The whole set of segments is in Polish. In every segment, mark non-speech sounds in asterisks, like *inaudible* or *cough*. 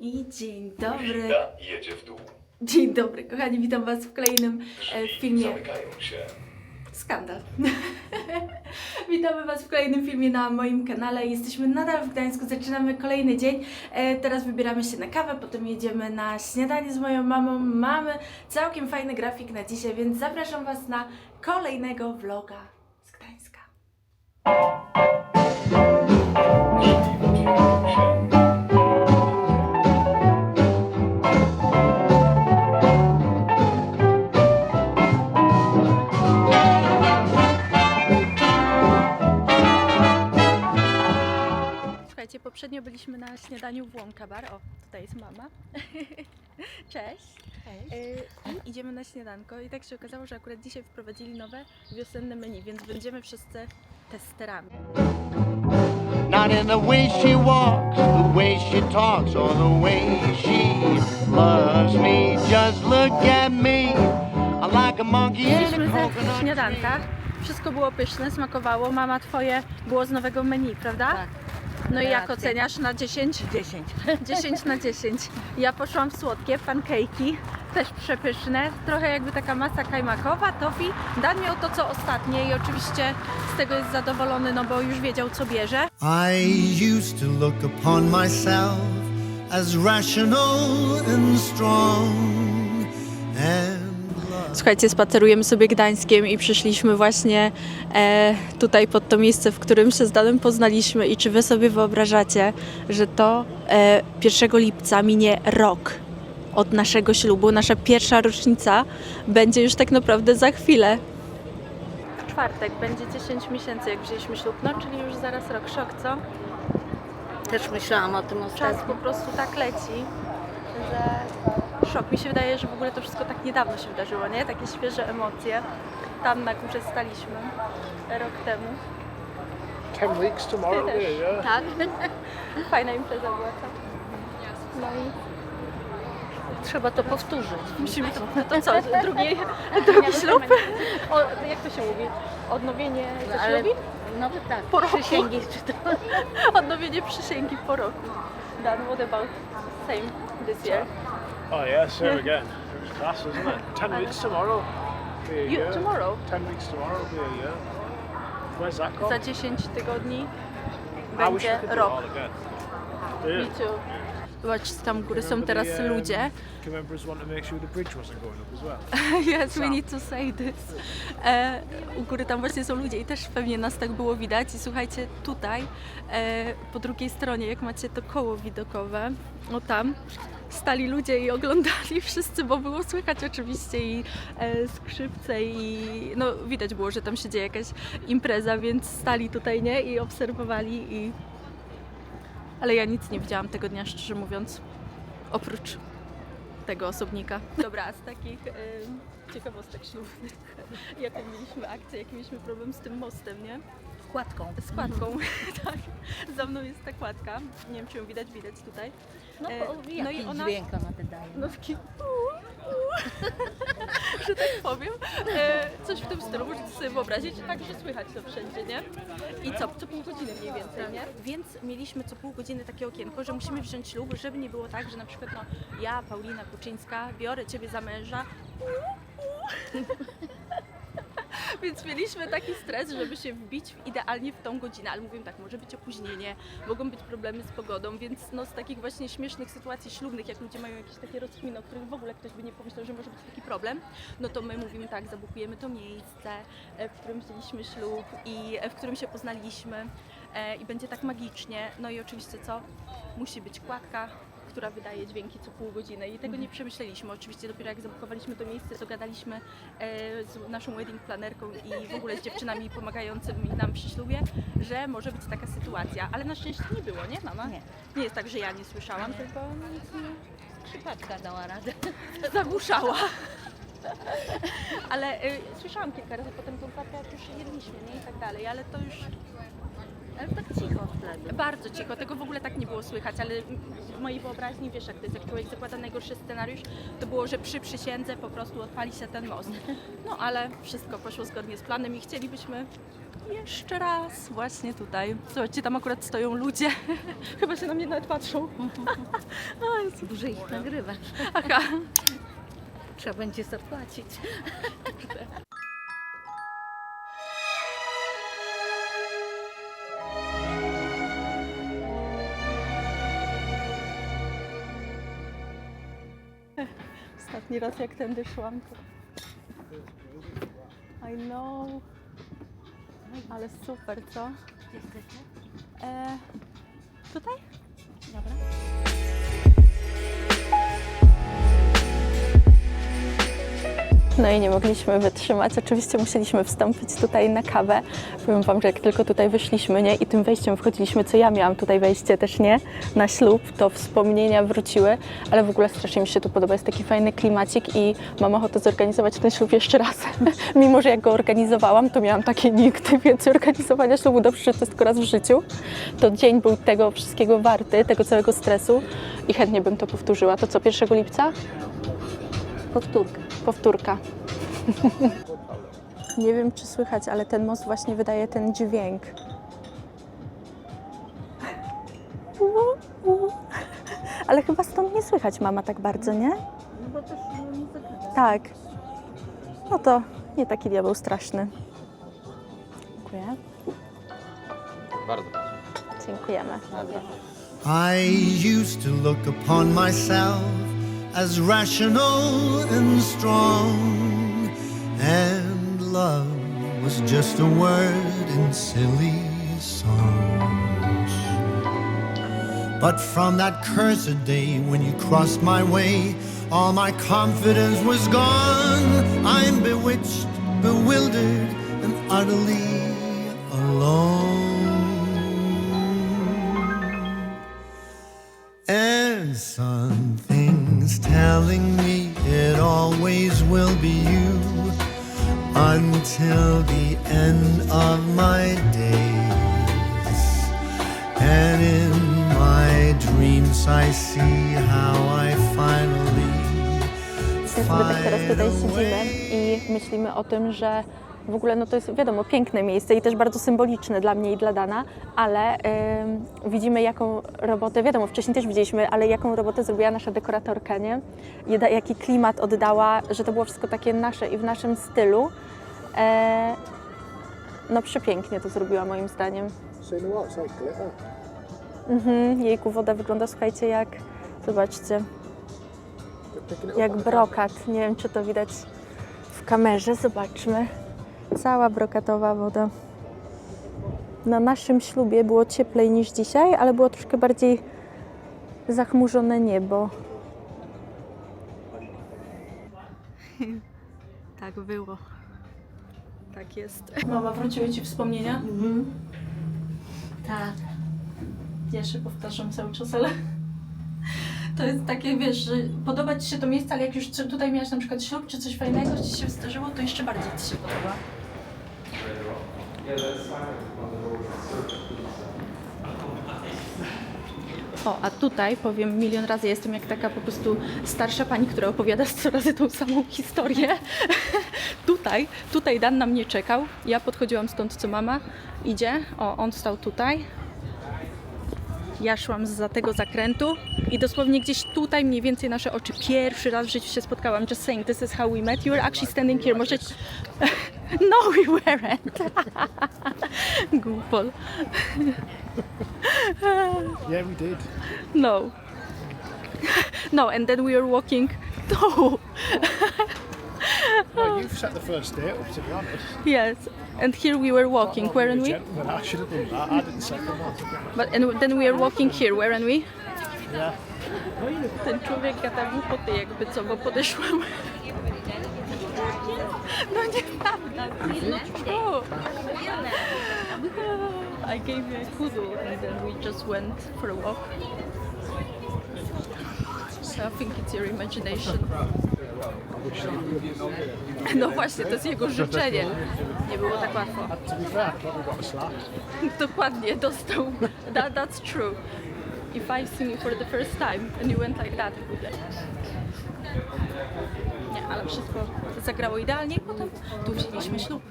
I dzień dobry. Winda jedzie w dół. Dzień dobry, kochani, witam Was w kolejnym e, Drzwi filmie. zamykają się. Skandal. *laughs* Witamy Was w kolejnym filmie na moim kanale. Jesteśmy nadal w Gdańsku, zaczynamy kolejny dzień. E, teraz wybieramy się na kawę, potem jedziemy na śniadanie z moją mamą. Mamy całkiem fajny grafik na dzisiaj, więc zapraszam Was na kolejnego vloga z Gdańska. Śniadaniu w Łąka Bar. O, tutaj jest mama. *laughs* Cześć. Y, I idziemy na śniadanko i tak się okazało, że akurat dzisiaj wprowadzili nowe wiosenne menu, więc będziemy wszyscy testerami. Not in the way she walks, the way she talks, or the way she loves me. Just look at me. I'm like a monkey in a Mieliśmy ze coconut śniadanka, wszystko było pyszne, smakowało. Mama, twoje było z nowego menu, prawda? Tak. No i jak oceniasz na 10? 10. 10 na 10. Ja poszłam w słodkie, pancake'i, też przepyszne, trochę jakby taka masa kajmakowa, tofi. Dan miał to co ostatnie i oczywiście z tego jest zadowolony, no bo już wiedział co bierze. I used to look upon myself as rational and strong. Słuchajcie, spacerujemy sobie Gdańskiem i przyszliśmy właśnie e, tutaj pod to miejsce, w którym się z Danem poznaliśmy i czy wy sobie wyobrażacie, że to e, 1 lipca minie rok od naszego ślubu, nasza pierwsza rocznica będzie już tak naprawdę za chwilę. W czwartek będzie 10 miesięcy jak wzięliśmy ślub, no czyli już zaraz rok, szok co? Też myślałam o tym Czas ostatnio. po prostu tak leci, że szok. Mi się wydaje, że w ogóle to wszystko tak niedawno się wydarzyło, nie? Takie świeże emocje. Tam na górze staliśmy rok temu. 10 weeks tomorrow, Ty też. yeah, yeah. Tak. *laughs* Fajna impreza była? No i Trzeba to powtórzyć. musimy to, no to co, drugi, *laughs* drugi ślub? *laughs* O, jak to się mówi? Odnowienie No, ale, no tak, Po roku. przysięgi czy to. Odnowienie przysięgi po roku. Dan, what about same this year? Oh yeah, same again. It was class, isn't it? 10 weeks tomorrow. Be a You, year. tomorrow? 10 weeks tomorrow will be a year. Where's that gone? Za 10 tygodni będzie rok. Me Yeah. too. Zobacz, tam góry są teraz the, um, ludzie. Sure. *laughs* Yes, we need to say this. E, u góry tam właśnie są ludzie i też pewnie nas tak było widać. I słuchajcie, tutaj e, po drugiej stronie, jak macie to koło widokowe, o tam, stali ludzie i oglądali *laughs* wszyscy, bo było słychać oczywiście i e, skrzypce i no widać było, że tam się dzieje jakaś impreza, więc stali tutaj, nie? I obserwowali i... Ale ja nic nie widziałam tego dnia, szczerze mówiąc, oprócz tego osobnika. Dobra, z takich em, ciekawostek ślubnych, *laughs* jaką mieliśmy akcję, jaki mieliśmy problem z tym mostem, nie? Kładką. Z kładką, *laughs* tak. Za mną jest ta kładka, nie wiem czy ją widać, widać tutaj. No, E, bo no no i ona- dźwięk ona wydaje. No taki *laughs* że tak powiem, e, coś w tym stylu, możecie sobie wyobrazić, tak, że słychać to wszędzie, nie? I co, co pół godziny mniej więcej, nie? Więc mieliśmy co pół godziny takie okienko, że musimy wziąć ślub, żeby nie było tak, że na przykład no, ja, Paulina Kuczyńska, biorę Ciebie za męża, *laughs* *laughs* Więc mieliśmy taki stres, żeby się wbić idealnie w tą godzinę, ale mówię tak, może być opóźnienie, mogą być problemy z pogodą, więc no z takich właśnie śmiesznych sytuacji ślubnych, jak ludzie mają jakieś takie rozkminy, o których w ogóle ktoś by nie pomyślał, że może być taki problem, no to my mówimy tak, zabukujemy to miejsce, e, w którym wzięliśmy ślub i e, w którym się poznaliśmy e, i będzie tak magicznie. No i oczywiście co? Musi być kładka, która wydaje dźwięki co pół godziny i tego nie przemyśleliśmy. Oczywiście dopiero jak zabukowaliśmy to miejsce, to gadaliśmy e, z naszą wedding planerką i w ogóle z dziewczynami pomagającymi nam przy ślubie, że może być taka sytuacja, ale na szczęście nie było, nie mama? Nie. Nie jest tak, że ja nie słyszałam, tylko nic nie Skrzypaczka dała radę. zagłuszała. *laughs* Ale y, słyszałam kilka razy potem tą kładkę, jak już jedliśmy, nie? I tak dalej, ale to już Ale tak cicho w tle. Bardzo cicho, tego w ogóle tak nie było słychać, ale w mojej wyobraźni, wiesz jak to jest, jak człowiek zakłada najgorszy scenariusz, to było, że przy przysiędze po prostu odpali się ten most. No ale wszystko poszło zgodnie z planem i chcielibyśmy jeszcze raz właśnie tutaj. Zobaczcie, tam akurat stoją ludzie. *laughs* Chyba się na mnie nawet patrzą. *laughs* O, Jezu. Dużo ich nagrywasz. Aha. *laughs* Trzeba będzie zapłacić. Ostatni raz jak tędy szłam to... I know. Ale super, co? Gdzie chcecie? E, tutaj? Dobra. No i nie mogliśmy wytrzymać. Oczywiście musieliśmy wstąpić tutaj na kawę. Powiem Wam, że jak tylko tutaj wyszliśmy, nie, i tym wejściem wchodziliśmy, co ja miałam tutaj wejście też, nie, na ślub, to wspomnienia wróciły, ale w ogóle strasznie mi się tu podoba. Jest taki fajny klimacik i mam ochotę zorganizować ten ślub jeszcze raz. *laughs* Mimo, że jak go organizowałam, to miałam takie *laughs* nigdy więcej organizowania ślubu, dobrze, że to jest tylko raz w życiu. To dzień był tego wszystkiego warty, tego całego stresu i chętnie bym to powtórzyła. To co, 1 lipca? Powtórka. Powtórka. *laughs* Nie wiem, czy słychać, ale ten most właśnie wydaje ten dźwięk. Ale chyba stąd nie słychać mama tak bardzo, nie? No bo też muzyka. Tak. No to nie taki diabeł straszny. Dziękuję. Bardzo. Dziękujemy. I used to look upon myself as rational and strong, and love was just a word in silly songs. But from that cursed day when you crossed my way, all my confidence was gone. I'm bewitched, bewildered, and utterly alone. And something's telling me it always will be you until the end of my days. And in my dreams, I see how I finally sobie tak teraz find tutaj a siedzimy way. i myślimy o tym, że w ogóle no to jest wiadomo piękne miejsce i też bardzo symboliczne dla mnie i dla Dana, ale widzimy jaką robotę, wiadomo wcześniej też widzieliśmy, ale jaką robotę zrobiła nasza dekoratorka, nie? I Jaki klimat oddała, że to było wszystko takie nasze i w naszym stylu. E, no przepięknie to zrobiła moim zdaniem. Mhm, jejku, woda wygląda, słuchajcie, jak, zobaczcie, jak brokat. Nie wiem, czy to widać w kamerze. Zobaczmy. Cała brokatowa woda. Na naszym ślubie było cieplej niż dzisiaj, ale było troszkę bardziej zachmurzone niebo. *laughs* Tak było. Tak jest. Mama, wróciły Ci wspomnienia? Tak. Ja się powtarzam cały czas, ale *laughs* to jest takie, wiesz, że podoba Ci się to miejsce, ale jak już tutaj miałaś na przykład ślub czy coś fajnego Ci się zdarzyło, to jeszcze bardziej Ci się podoba. O, a tutaj powiem milion razy, jestem jak taka po prostu starsza pani, która opowiada co razy tą samą historię. *laughs* tutaj, tutaj Dan na mnie czekał. Ja podchodziłam stąd, co mama idzie. O, on stał tutaj. Ja szłam za tego zakrętu i dosłownie gdzieś tutaj mniej więcej nasze oczy pierwszy raz w życiu się spotkałam. Just saying, this is how we met. You were actually standing here. Może... *laughs* *laughs* No, we weren't. *laughs* Głupol. *laughs* Yeah, we did. No. No, and then we were walking. No. Well, you've set the first date up, to be honest. Yes. And here we were walking, weren't we? gentleman. I should have done that. I didn't second one. But and then we were walking here, weren't we? Yeah. Ten człowiek gada głupoty jakby co, bo podeszłam. No nieprawda, it's not true. I gave you a kudu and then we just went for a walk. So I think it's your imagination. No właśnie, to jest jego życzenie. Nie było tak łatwo. *laughs* Dokładnie, dostał. That, that's true. If I've seen you for the first time and you went like that, it would be like... Ale wszystko zagrało idealnie i potem tu wzięliśmy ślub.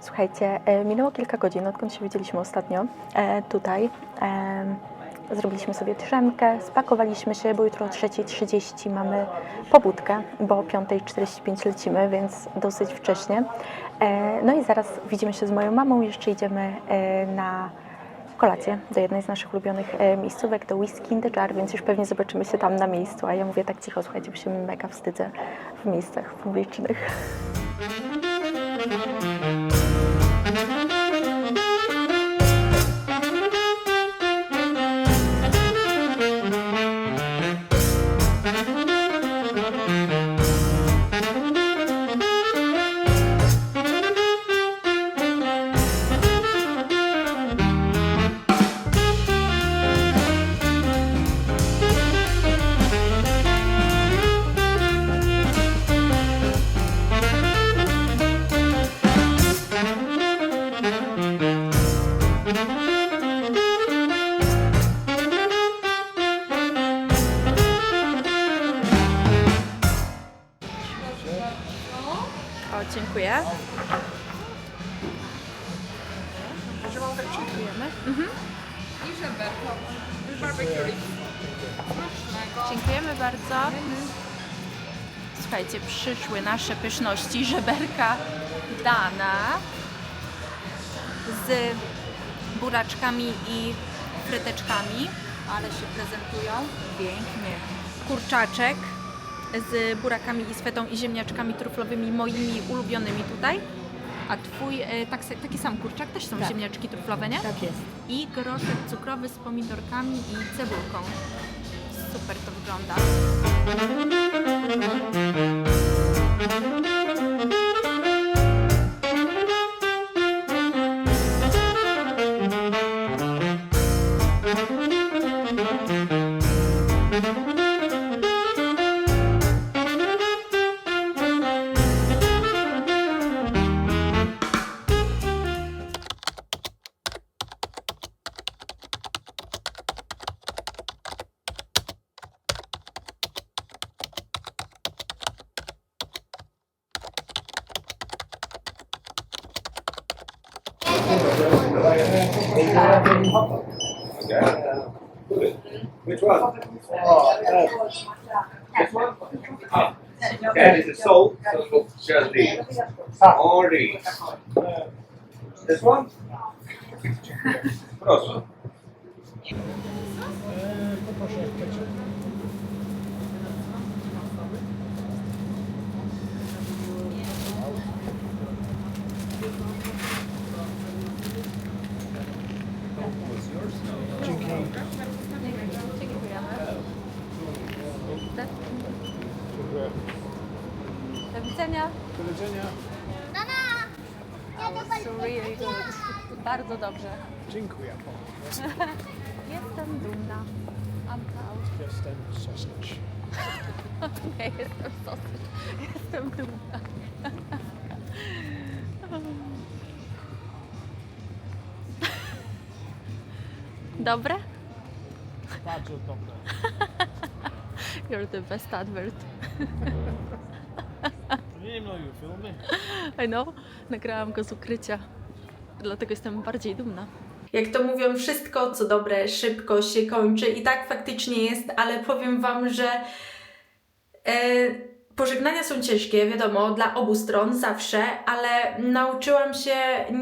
Słuchajcie, e, minęło kilka godzin, odkąd się widzieliśmy ostatnio e, tutaj. E, Zrobiliśmy sobie drzemkę, spakowaliśmy się, bo jutro o 3.30 mamy pobudkę, bo o 5.45 lecimy, więc dosyć wcześnie. E, No i zaraz widzimy się z moją mamą, jeszcze idziemy e, na kolację do jednej z naszych ulubionych e, miejscówek, do Whisky in the Jar, więc już pewnie zobaczymy się tam na miejscu, a ja mówię tak cicho, słuchajcie, bo się mega wstydzę w miejscach publicznych. Słuchajcie, przyszły nasze pyszności. Żeberka dana z buraczkami i fryteczkami, ale się prezentują pięknie. Kurczaczek z burakami i z fetą i ziemniaczkami truflowymi, moimi ulubionymi tutaj. A twój e, tak, taki sam kurczak też są ziemniaczki truflowe, nie? Tak jest. I groszek cukrowy z pomidorkami i cebulką. Super to wygląda. Thank you. Which one? This one? Ah. That is the soul. So just. All these. This one? Widzenia. So really good. Bardzo dobrze. Dziękuję. *laughs* Jestem dumna. I'm proud. Jestem sausage. *laughs* Nie jestem sosy. Jestem dumna. *laughs* Dobre? Bardzo dobre. You're the best advert. No you filmy. I know. Nagrałam go z ukrycia. Dlatego jestem bardziej dumna. Jak to mówią, wszystko co dobre szybko się kończy i tak faktycznie jest, ale powiem Wam, że e, pożegnania są ciężkie, wiadomo, dla obu stron zawsze, ale nauczyłam się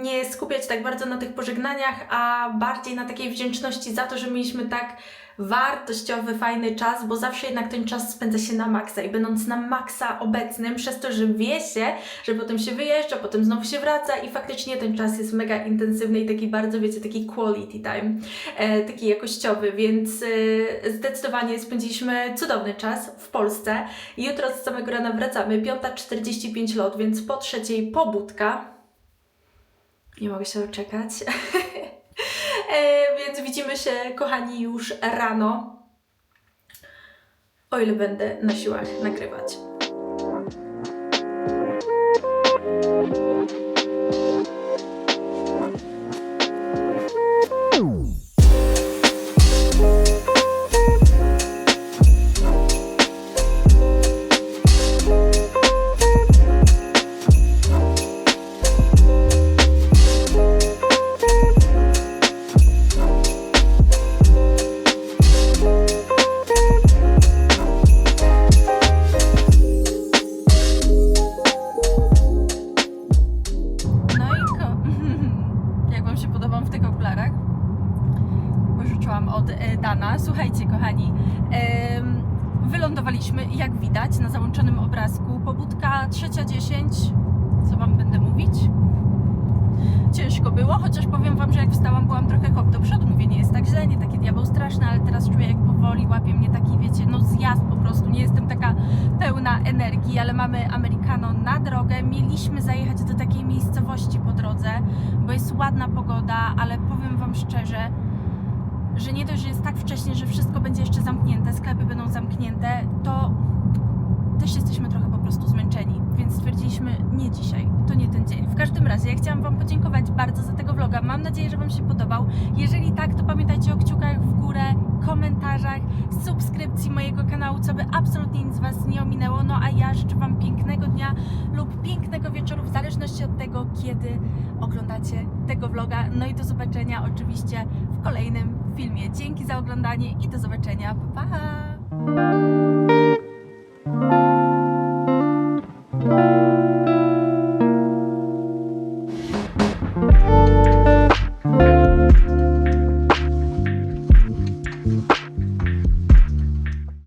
nie skupiać tak bardzo na tych pożegnaniach, a bardziej na takiej wdzięczności za to, że mieliśmy tak wartościowy, fajny czas, bo zawsze jednak ten czas spędza się na maksa i będąc na maksa obecnym, przez to, że wie się, że potem się wyjeżdża, potem znowu się wraca i faktycznie ten czas jest mega intensywny i taki bardzo, wiecie, taki quality time, e, taki jakościowy, więc e, zdecydowanie spędziliśmy cudowny czas w Polsce. Jutro z samego rana wracamy, 5.45 lot, więc po trzeciej pobudka. Nie mogę się doczekać. *laughs* widzimy się, kochani, już rano. O ile będę na siłach nagrywać. Jak powoli łapie mnie taki, wiecie, no zjazd po prostu. Nie jestem taka pełna energii, ale mamy Americano na drogę. Mieliśmy zajechać do takiej miejscowości po drodze, bo jest ładna pogoda, ale powiem Wam szczerze, że nie dość, że jest tak wcześnie, że wszystko będzie jeszcze zamknięte, sklepy będą zamknięte, to też jesteśmy trochę po prostu zmęczeni, więc stwierdziliśmy nie dzisiaj, to nie ten dzień. W każdym razie ja chciałam Wam podziękować bardzo za tego vloga. Mam nadzieję, że Wam się podobał. Jeżeli tak, to pamiętajcie o kciukach w górę, komentarzach, subskrypcji mojego kanału, co by absolutnie nic Was nie ominęło. No a ja życzę Wam pięknego dnia lub pięknego wieczoru, w zależności od tego, kiedy oglądacie tego vloga. No i do zobaczenia oczywiście w kolejnym filmie. Dzięki za oglądanie i do zobaczenia. Pa! pa!